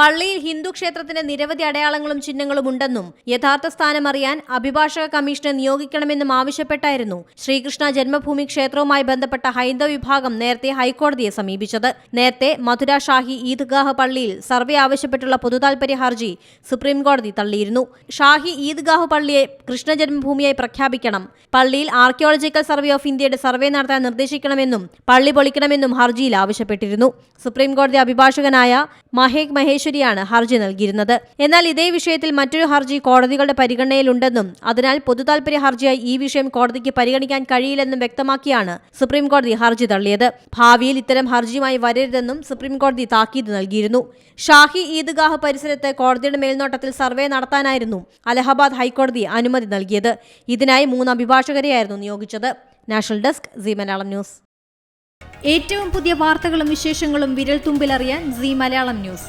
പള്ളിയിൽ ഹിന്ദു ക്ഷേത്രത്തിന്റെ നിരവധി അടയാളങ്ങളും ചിഹ്നങ്ങളും ഉണ്ടെന്നും യഥാർത്ഥ സ്ഥാനം അറിയാൻ അഭിഭാഷക കമ്മീഷനെ നിയോഗിക്കണമെന്നും ആവശ്യപ്പെട്ടായിരുന്നു ശ്രീകൃഷ്ണ ജന്മഭൂമി ക്ഷേത്രവുമായി ബന്ധപ്പെട്ട ഹൈന്ദവ വിഭാഗം നേരത്തെ ഹൈക്കോടതിയെ സമീപിച്ചത്. നേരത്തെ മധുര ഷാഹി ഈദ്ഗാഹ് പള്ളിയിൽ സർവേ ആവശ്യപ്പെട്ടുള്ള പൊതുതാൽപര്യ ഹർജി സുപ്രീംകോടതി തള്ളിയിരുന്നു. ഷാഹി ഈദ്ഗാഹ് പള്ളിയെ കൃഷ്ണ ജന്മഭൂമിയായി പ്രഖ്യാപിക്കണം. പള്ളിയിൽ ആർക്കിയോളജിക്കൽ സർവേ ഓഫ് ഇന്ത്യയുടെ സർവേ നടത്താൻ നിർദ്ദേശിക്കണമെന്നും പള്ളി പൊളിക്കണമെന്നും ഹർജിയിൽ ആവശ്യപ്പെട്ടിരുന്നു. സുപ്രീംകോടതി അഭിഭാഷകനായ മഹേക് മഹേശ്വരിയാണ് ഹർജി നൽകിയിരുന്നത്. എന്നാൽ ഇതേ വിഷയത്തിൽ മറ്റൊരു ഹർജി കോടതികളുടെ പരിഗണനയിലുണ്ടെന്നും അതിനാൽ പൊതുതാൽപര്യ ഹർജിയായി ഈ വിഷയം കോടതിക്ക് പരിഗണിക്കാൻ കഴിയില്ലെന്നും വ്യക്തമാക്കിയാണ് സുപ്രീംകോടതി ഹർജി തള്ളിയത്. ഭാവിയിൽ ഇത്തരം ഹർജിയുമായി വരരുതെന്നും സുപ്രീംകോടതി താക്കീത് നൽകിയിരുന്നു. ഷാഹി ഈദ്ഗാഹ് പരിസരത്ത് കോടതിയുടെ മേൽനോട്ടത്തിൽ സർവേ നടത്താനായിരുന്നു അലഹബാദ് ഹൈക്കോടതി അനുമതി നൽകിയത്. ഇതിനായി മൂന്ന് അഭിഭാഷകരെയായിരുന്നു നിയോഗിച്ചത്. National desk Zee Malayalam news. ഏറ്റവും പുതിയ വാർത്തകളും വിശേഷങ്ങളും വിരൽ തുമ്പിലറിയാൻ സി മലയാളം ന്യൂസ്.